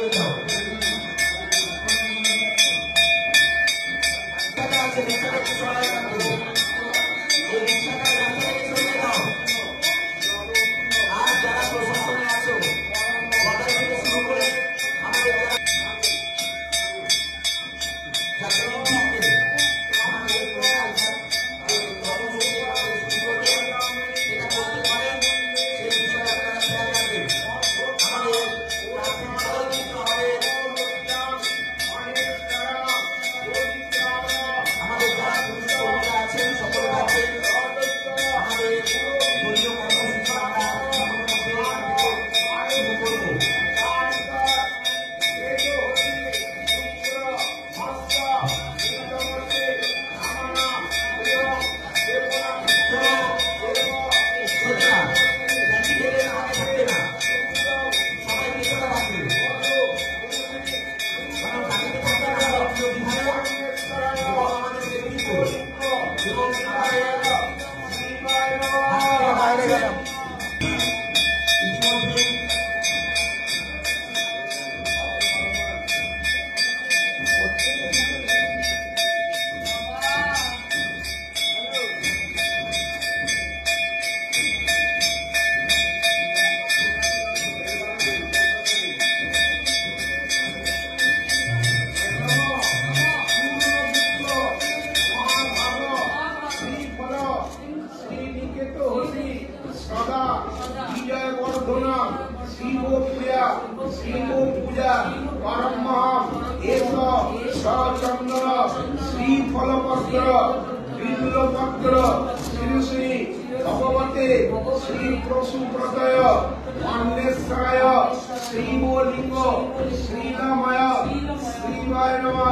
げた。শিব পূজা শিব পূজা পরম এস সচন্দন শ্রীফলপত্র বিল্লপত্র শ্রী শ্রী ভগবতে শ্রী প্রসুপ্রতয় অন্বেষায়, শ্রীমলিঙ্গ শ্রীরামায় শ্রীবায় নমা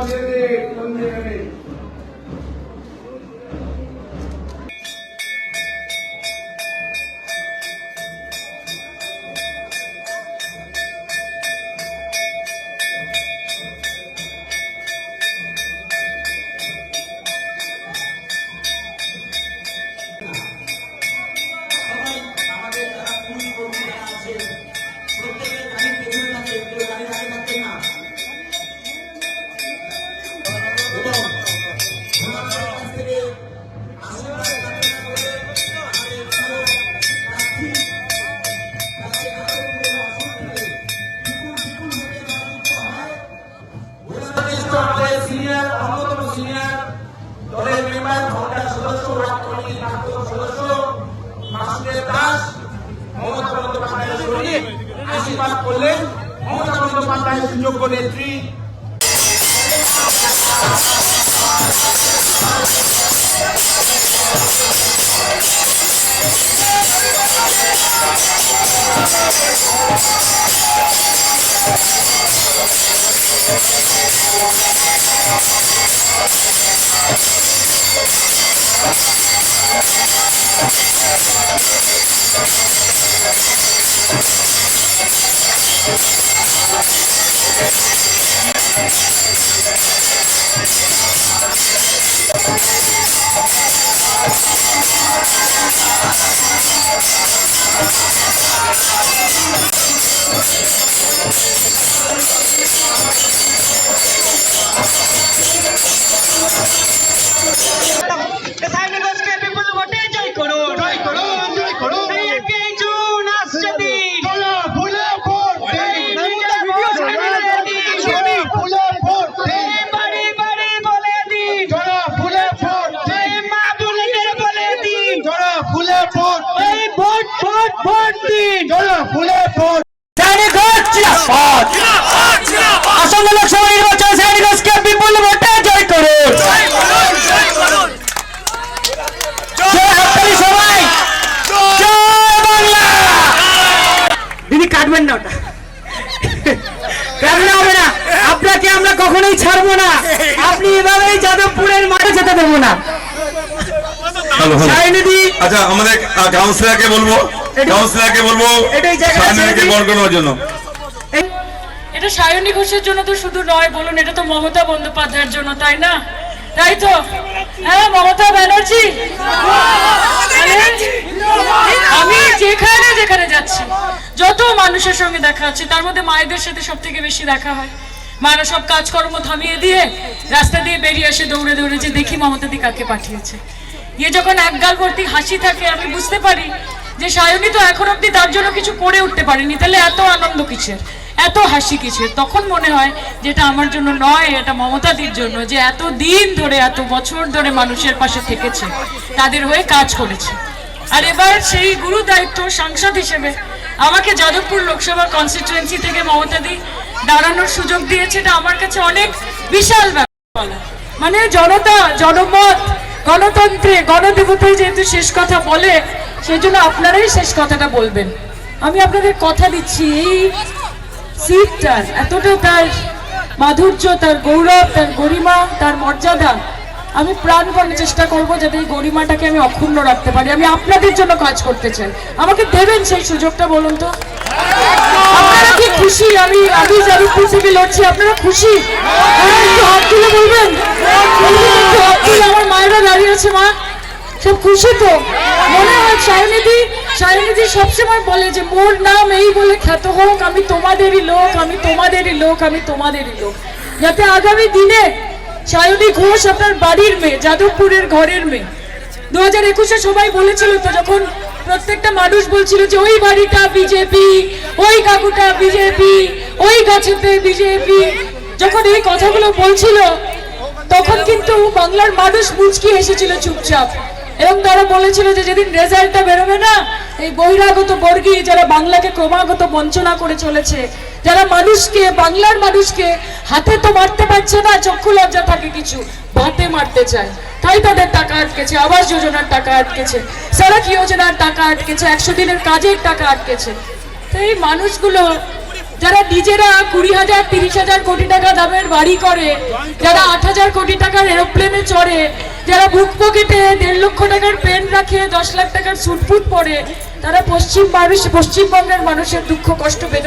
fasilitas mau teman-teman dari Suri Asipat Kulim mau teman-teman dari Sunjoko Netri করবেন না ওটা। কান্না হবে না আপনাকে আমরা কখনোই ছাড়বো না। আপনি এভাবেই যাদবপুরের মাঠে যেতে দেবো না। আচ্ছা আমাদের কাউন্সিলরকে বলব। কাউন্সিলরকে বলব জন্য। এটা সায়নী ঘোষের জন্য তো শুধু নয় বলুন এটা তো মমতা বন্দ্যোপাধ্যায়ের জন্য তাই না? তাই তো? হ্যাঁ মমতা ব্যানার্জি! আমি যেখানে যেখানে যাচ্ছি। যত মানুষের সঙ্গে দেখা হচ্ছে তার মধ্যে মায়েদের সাথে সব থেকে বেশি দেখা হয়। মারা সব কাজকর্ম থামিয়ে দিয়ে রাস্তা দিয়ে বেরিয়ে আসে দৌড়ে দৌড়ে যে দেখি মমতা দি কাকে পাঠিয়েছে। গিয়ে যখন এক গাল ভর্তি হাসি থাকে, আমি বুঝতে পারি যে সায়নী তো এখন অব্দি তার জন্য কিছু করে উঠতে পারেনি। তাহলে এত আনন্দ কিসের? এত হাসি কিসের? তখন মনে হয় যেটা আমার জন্য নয়, এটা মমতাদির জন্য যে এত দিন ধরে, এত বছর ধরে মানুষের পাশে থেকেছে, তাদের হয়ে কাজ করেছে। আর এবার সেই গুরু দায়িত্ব সাংসদ হিসেবে আমাকে যাদবপুর লোকসভা কনস্টিটুয়েন্সি থেকে মমতাদি দাঁড়ানোর সুযোগ দিয়েছে, এটা আমার কাছে অনেক বিশাল ব্যাপার। মানে জনতা, জনমত, গণতন্ত্রে গণদেবতায় যেহেতু শেষ কথা বলে সেই জন্য আপনারাই শেষ কথাটা বলবেন আমি আপনাদের কথা দিচ্ছি, এই সিটটার এতটা তার মাধুর্য, তার গৌরব, তার গরিমা, তার মর্যাদা আমি প্রাণপণে চেষ্টা করব যাতে এই গরিমাটাকে আমি অক্ষুণ্ণ রাখতে পারি। আমি আপনাদের জন্য কাজ করতে চাই। আমাকে দেবেন সেই সুযোগটা বলুন তো? আপনারা খুশি? আমি আমি যাদবপুর থেকে লড়ছি আপনারা খুশি? হ্যাঁ, একটু বলবেন? একটু আমার মায়েরা দাঁড়িয়ে আছে মা। সব খুশি তো? মনে হয় সায়নিধি সায়নিধি সবসময় বলে যে মোর নাম এই বলে খ্যাত হোক আমি তোমাদেরই লোক আমি তোমাদেরই লোক আমি তোমাদেরই লোক। যাতে আগামী দিনে সায়নী ঘোষ আপনার বাড়ির মেয়ে, যাদবপুরের ঘরের মেয়ে। দু হাজার একুশে সবাই বলেছিল তো, যখন প্রত্যেকটা মানুষ বলছিল যে, ওই বাড়িটা বিজেপি, ওই কাকুটা বিজেপি, ওই গাছেতে বিজেপি। যখন এই কথাগুলো বলছিল, তখন কিন্তু বাংলার মানুষ মুচকি এসেছিল চুপচাপ। এবং তারা বলেছিল যে যেদিন রেজাল্টটা বেরোবে না, এই বহিরাগত বর্গী যারা বাংলাকে ক্রমাগত বঞ্চনা করে চলেছে, যারা মানুষকে, বাংলার মানুষকে হাতে তো মারতে পারছে না, চক্ষু লজ্জা থাকে কিছু, ভাতে মারতে চায়। তাই তাদের টাকা আটকেছে, আবাস যোজনার টাকা আটকেছে, সড়ক যোজনার টাকা আটকেছে, একশো দিনের কাজের টাকা আটকেছে। তো এই মানুষগুলো, যারা নিজেরা কুড়ি হাজার, তিরিশ হাজার কোটি টাকা দামের বাড়ি করে, যারা আট হাজার কোটি টাকার এরোপ্লেনে চড়ে যারা বুক পকেটে দেড় লক্ষ টাকার পেন রাখে, দশ লাখ টাকার সুটফুট পরে, তারা পশ্চিম মানুষ পশ্চিমবঙ্গের মানুষের দুঃখ, কষ্ট